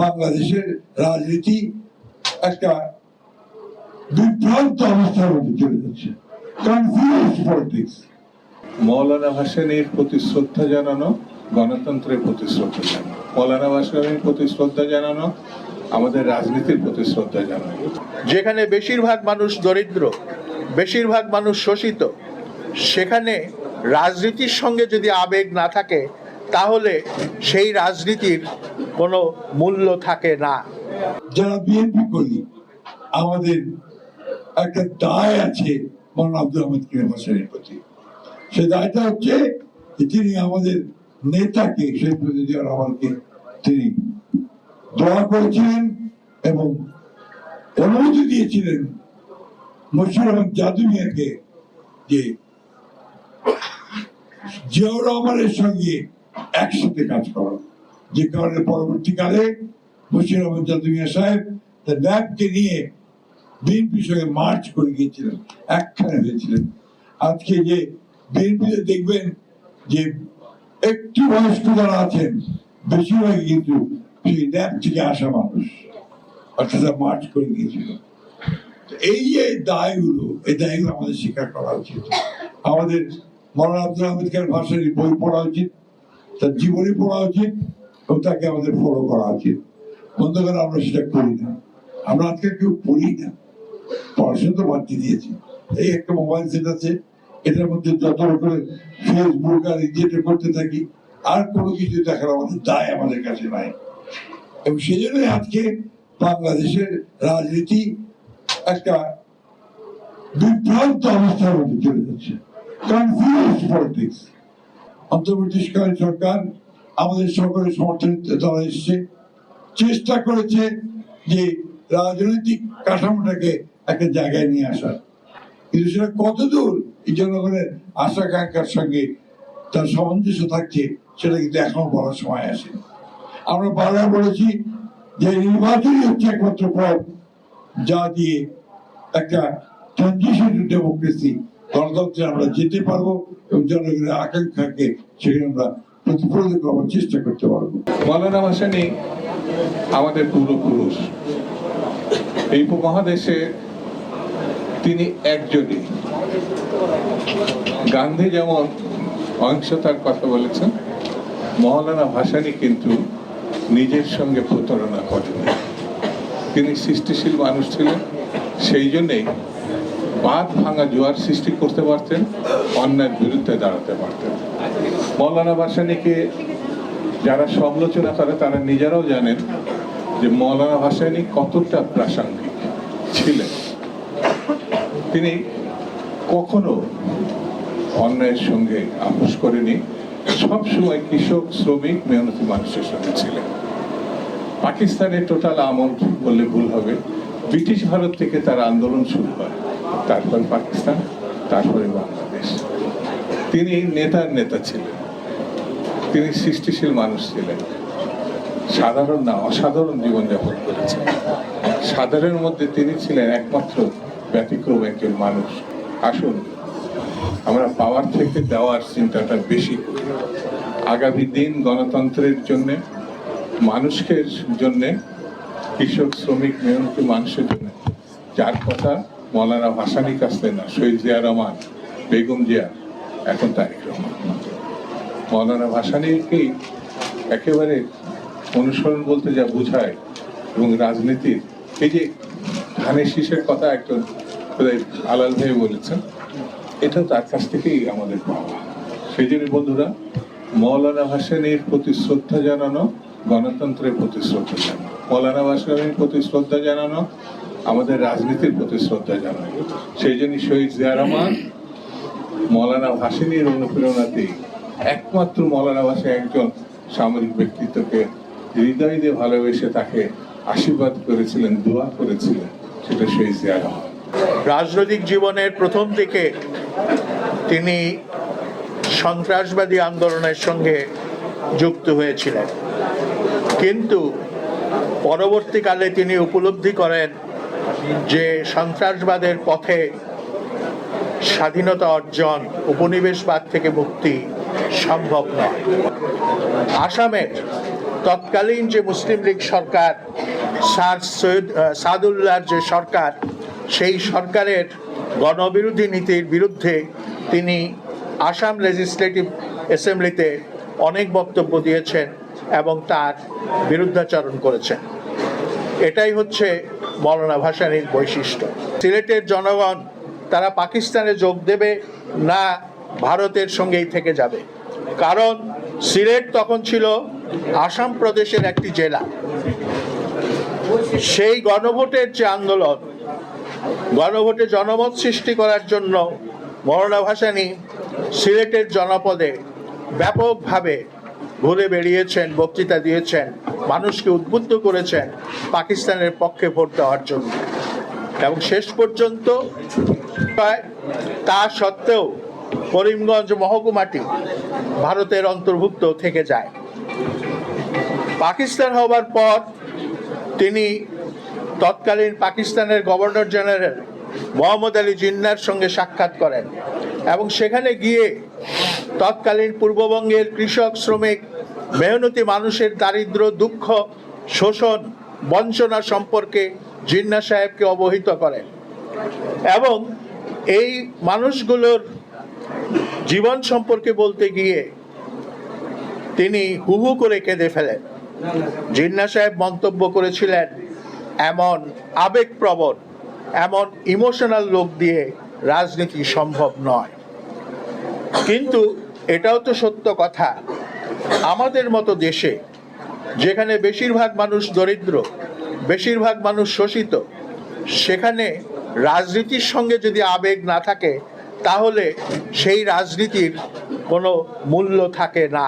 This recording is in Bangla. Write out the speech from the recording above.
বাংলাদেশের রাজনীতি একটা বিভ্রান্ত অবস্থার মধ্যে চলে যাচ্ছে। কনফিউজ পলিটিক্স মৌলানা ভাসানীর প্রতি শ্রদ্ধা জানানো গণতন্ত্রের প্রতি শ্রদ্ধা জানানো। মৌলানা ভাসানীর প্রতি শ্রদ্ধা জানানো আমাদের রাজনীতির প্রতি শ্রদ্ধা জানানো। যেখানে বেশিরভাগ মানুষ দরিদ্র বেশিরভাগ মানুষ শোষিত সেখানে রাজনীতির সঙ্গে যদি আবেগ না থাকে তাহলে সেই রাজনীতির কোনো মূল্য থাকে না। যারা বিএনপি করি আমাদের একটা দায় আছে মৌলানা আব্দুল আহমদ কিনে ভাসানের প্রতি। সে দায়টা হচ্ছে তিনি আমাদের নেতাকে, সেই প্রতিদিন রহমানকে তিনি দোয়া করেছিলেন এবং অনুমতি দিয়েছিলেন রহমান জাদুমিয়াকে যে জিয়াউর রহমানের সঙ্গে একসাথে কাজ করা যে কারণে পরবর্তীকালে বশির জাদুমিয়া সাহেব তার ন্যাপকে নিয়ে বিএনপির সঙ্গে মার্চ করে গিয়েছিলেন, একখানে হয়েছিলেন। আজকে যে বিএনপিতে দেখবেন যে একটু বয়স্ক যারা আছেন, বেশিরভাগই কিন্তু সেই ন্যাপ থেকে আসা মানুষ, অর্থাৎ মার্চ করে গিয়েছিল। এই যে দায়গুলো, এই দায়গুলো আমাদের স্বীকার করা উচিত। আমাদের মৌলানা আব্দুল আহমেদ খান ভাষার বই পড়া উচিত, তার জীবনী পড়া উচিত তাকে আমাদের ফলো করা উচিত। বন্ধুগণ, আমরা সেটা করি না। আমরা আজকে কেউ পড়ি না। পড়াশোনা তো বাদ দিয়েছি। এই একটা মোবাইল সেট আছে। এটার মধ্যে যত করে ফেসবুক আর যেটা করতে থাকি, আর কোনো কিছু দেখার আমাদের দায় আমাদের কাছে নাই। এবং সেই জন্যই আজকে বাংলাদেশের রাজনীতি একটা বিভ্রান্ত অবস্থার মধ্যে চলে যাচ্ছে। কনফিউজ পলিটিক্স অন্তর্বর্তীকালীন সরকার আমাদের সকলের সমর্থন দ্বারা এসছে। চেষ্টা করেছে যে রাজনৈতিক কাঠামোটাকে একটা জায়গায় নিয়ে আসার। কিন্তু সেটা কতদূর এই জনগণের আশা আকাঙ্ক্ষার সঙ্গে তার সামঞ্জস্য থাকছে, সেটা কিন্তু এখনও বলার সময় আসে। আমরা বারবার বলেছি যে নির্বাচনই হচ্ছে একমাত্র পথ যা দিয়ে একটা ট্রানজিশন টু ডেমোক্রেসি গণতন্ত্রে আমরা যেতে পারব এবং জনগণের আকাঙ্ক্ষাকে সেখানে আমরা প্রতিফলিত করার চেষ্টা করতে পারব। মৌলানা ভাসানী আমাদের পূর্বপুরুষ। এই উপমহাদেশে তিনি একজনই। গান্ধী যেমন অহিংসতার কথা বলেছেন, মৌলানা ভাসানী কিন্তু নিজের সঙ্গে প্রতারণা করেন। তিনি সৃষ্টিশীল মানুষ ছিলেন, সেই জন্যেই বাঁধ ভাঙা জোয়ার সৃষ্টি করতে পারতেন, অন্যায়ের বিরুদ্ধে দাঁড়াতে পারতেন। মৌলানা ভাসানীকে যারা সমালোচনা করে, তারা নিজেরাও জানেন যে মৌলানা ভাসানী কতটা প্রাসঙ্গিক ছিলেন। তিনি কখনো অন্যায়ের সঙ্গে আপোষ করেনি সবসময় কৃষক, শ্রমিক, মেহনতি মানুষের সঙ্গে ছিলেন। পাকিস্তানের টোটাল আমল বললে ভুল হবে। ব্রিটিশ ভারত থেকে তার আন্দোলন শুরু হয়। তারপর পাকিস্তান, তারপরে বাংলাদেশ। তিনি নেতার নেতা ছিলেন। তিনি সৃষ্টিশীল মানুষ ছিলেন। সাধারণ না, অসাধারণ জীবনযাপন করেছেন। সাধারণের মধ্যে তিনি ছিলেন একমাত্র ব্যতিক্রম একজন মানুষ। আসুন, আমরা পাওয়ার থেকে দেওয়ার চিন্তাটা বেশি আগামী দিন গণতন্ত্রের জন্যে, মানুষকে জন্যে, কৃষক, শ্রমিক, মেহনতি মানুষের জন্য, যার কথা মৌলানা ভাসানি কাছতে না, শহীদ জিয়া রহমান, বেগম জিয়া, এখন তারিক রহমান। মৌলানা ভাসানিকেই একেবারে অনুসরণ বলতে যা বোঝায় এবং রাজনীতির, এই যে ধানের শীষের কথা একজন আলাল ভাই বলেছেন এটা তার কাছ থেকেই আমাদের পাওয়া। সেই জন্য বন্ধুরা, মৌলানা ভাসানির প্রতি শ্রদ্ধা জানানো, গণতন্ত্রের প্রতি শ্রদ্ধা জানানো, মৌলানা ভাসানির প্রতি শ্রদ্ধা জানানো, আমাদের রাজনীতির প্রতি শ্রদ্ধা জানানো। সেই জন্য শহীদ জিয়া রহমান মৌলানা ভাসানির অনুপ্রেরণাতেই একমাত্র মৌলানা ভাসা একজন সামরিক ব্যক্তিত্বকে হৃদয় দিয়ে ভালোবেসে তাকে আশীর্বাদ করেছিলেন, দোয়া করেছিলেন, সেটা সেই জিয়া রাজনৈতিক জীবনের প্রথম দিকে তিনি সন্ত্রাসবাদী আন্দোলনের সঙ্গে যুক্ত হয়েছিলেন। কিন্তু পরবর্তীকালে তিনি উপলব্ধি করেন যে সন্ত্রাসবাদের পথে স্বাধীনতা অর্জন, উপনিবেশবাদ থেকে মুক্তি সম্ভব নয়। আসামের তৎকালীন যে মুসলিম লীগ সরকার স্যার সৈয়দ সাদুল্লাহর যে সরকার, সেই সরকারের গণবিরোধী নীতির বিরুদ্ধে তিনি আসাম লেজিসলেটিভ অ্যাসেম্বলিতে অনেক বক্তব্য দিয়েছেন এবং তার বিরুদ্ধাচরণ করেছেন। এটাই হচ্ছে মৌলানা ভাসানীর বৈশিষ্ট্য। সিলেটের জনগণ, তারা পাকিস্তানে যোগ দেবে না ভারতের সঙ্গেই থেকে যাবে। কারণ সিলেট তখন ছিল আসাম প্রদেশের একটি জেলা। সেই গণভোটের যে আন্দোলন, গণভোটে জনমত সৃষ্টি করার জন্য মৌলানা ভাসানী সিলেটের জনপদে ব্যাপকভাবে ঘুরে বেরিয়েছেন বক্তৃতা দিয়েছেন, মানুষকে উদ্বুদ্ধ করেছেন পাকিস্তানের পক্ষে ভোট দেওয়ার জন্য। এবং শেষ পর্যন্ত প্রায় তা সত্ত্বেও করিমগঞ্জ মহকুমাটি ভারতের অন্তর্ভুক্ত থেকে যায়। পাকিস্তান হবার পর তিনি তৎকালীন পাকিস্তানের গভর্নর জেনারেল মোহাম্মদ আলী জিন্নার সঙ্গে সাক্ষাৎ করেন এবং সেখানে গিয়ে তৎকালীন পূর্ববঙ্গের কৃষক, শ্রমিক, মেহনতি মানুষের দারিদ্র, দুঃখ, শোষণ, বঞ্চনা সম্পর্কে জিন্না সাহেবকে অবহিত করেন এবং এই মানুষগুলোর জীবন সম্পর্কে বলতে গিয়ে তিনি হু হু করে কেঁদে ফেলেন। জিন্না সাহেব মন্তব্য করেছিলেন, এমন আবেগপ্রবণ, এমন ইমোশনাল লোক দিয়ে রাজনীতি সম্ভব নয়। কিন্তু এটাও তো সত্য কথা। আমাদের মতো দেশে, যেখানে বেশিরভাগ মানুষ দরিদ্র, বেশিরভাগ মানুষ শোষিত, সেখানে রাজনীতির সঙ্গে যদি আবেগ না থাকে তাহলে সেই রাজনীতির কোনো মূল্য থাকে না।